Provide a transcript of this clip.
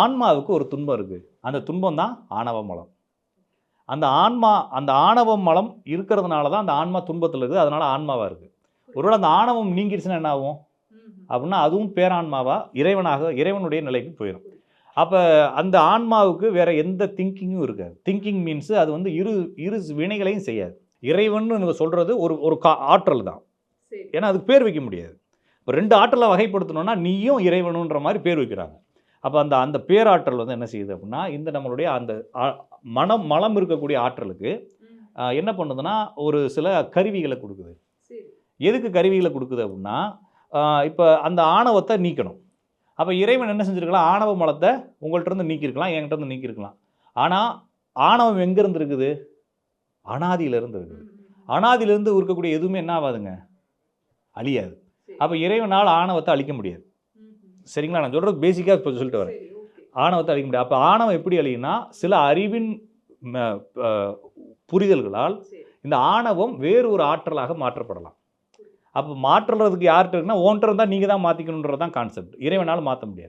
ஆன்மாவுக்கு ஒரு துன்பம் இருக்குது அந்த துன்பம் தான் ஆணவ மலம். அந்த ஆன்மா அந்த ஆணவ மலம் இருக்கிறதுனால தான் அந்த ஆன்மா துன்பத்தில் இருக்குது. அதனால ஆன்மாவாக இருக்குது ஒருவேளை அந்த ஆணவம் நீங்கிருச்சுன்னா என்ன ஆகும்? அப்படின்னா அதுவும் பேரான்மாவா இறைவனாக இறைவனுடைய நிலைக்கு போயிடும் அப்போ அந்த ஆன்மாவுக்கு வேற எந்த திங்கிங்கும் இருக்காது. திங்கிங் மீன்ஸ் அது வந்து இரு இரு வினைகளையும் செய்யாது. இறைவன் நம்ம சொல்றது ஒரு ஒரு கா ஆற்றல் தான். ஏன்னா அதுக்கு பேர் வைக்க முடியாது. இப்போ ரெண்டு ஆற்றலை வகைப்படுத்தணும்னா நீயும் இறைவனுன்ற மாதிரி பேர் வைக்கிறாங்க. அப்போ அந்த அந்த பேராற்றல் வந்து என்ன செய்யுது அப்படின்னா இந்த நம்மளுடைய அந்த மனம் மலம் இருக்கக்கூடிய ஆற்றலுக்கு என்ன பண்ணுதுன்னா ஒரு சில கருவிகளை கொடுக்குது. எதுக்கு கருவிகளை கொடுக்குது அப்படின்னா இப்போ அந்த ஆணவத்தை நீக்கணும். அப்போ இறைவன் என்ன செஞ்சிருக்கலாம் ஆணவ மலத்தை உங்கள்ட்ட இருந்து நீக்கியிருக்கலாம் என்கிட்ட இருந்து நீக்கியிருக்கலாம் ஆனால் ஆணவம் எங்கேருந்து இருக்குது? அனாதியிலிருந்து இருக்குது. அனாதியிலிருந்து இருக்கக்கூடிய எதுவுமே என்ன ஆகாதுங்க? அழியாது. அப்போ இறைவனால் ஆணவத்தை அழிக்க முடியாது. சரிங்களா? நான் சொல்கிறது பேசிக்காக இப்போ சொல்லிட்டு வரேன். ஆணவத்தை அழிக்க முடியாது. அப்போ ஆணவம் எப்படி அழியும்னா சில அறிவின் புரிதல்களால் இந்த ஆணவம் வேறு ஒரு ஆற்றலாக மாற்றப்படலாம். அப்போ மாற்றுறதுக்கு யார்கிட்ட இருக்குன்னா ஓன்ட்டு இருந்தால் நீங்கள் தான் மாற்றிக்கணுன்றது தான் கான்செப்ட் இறைவனால் மாற்ற முடியாது.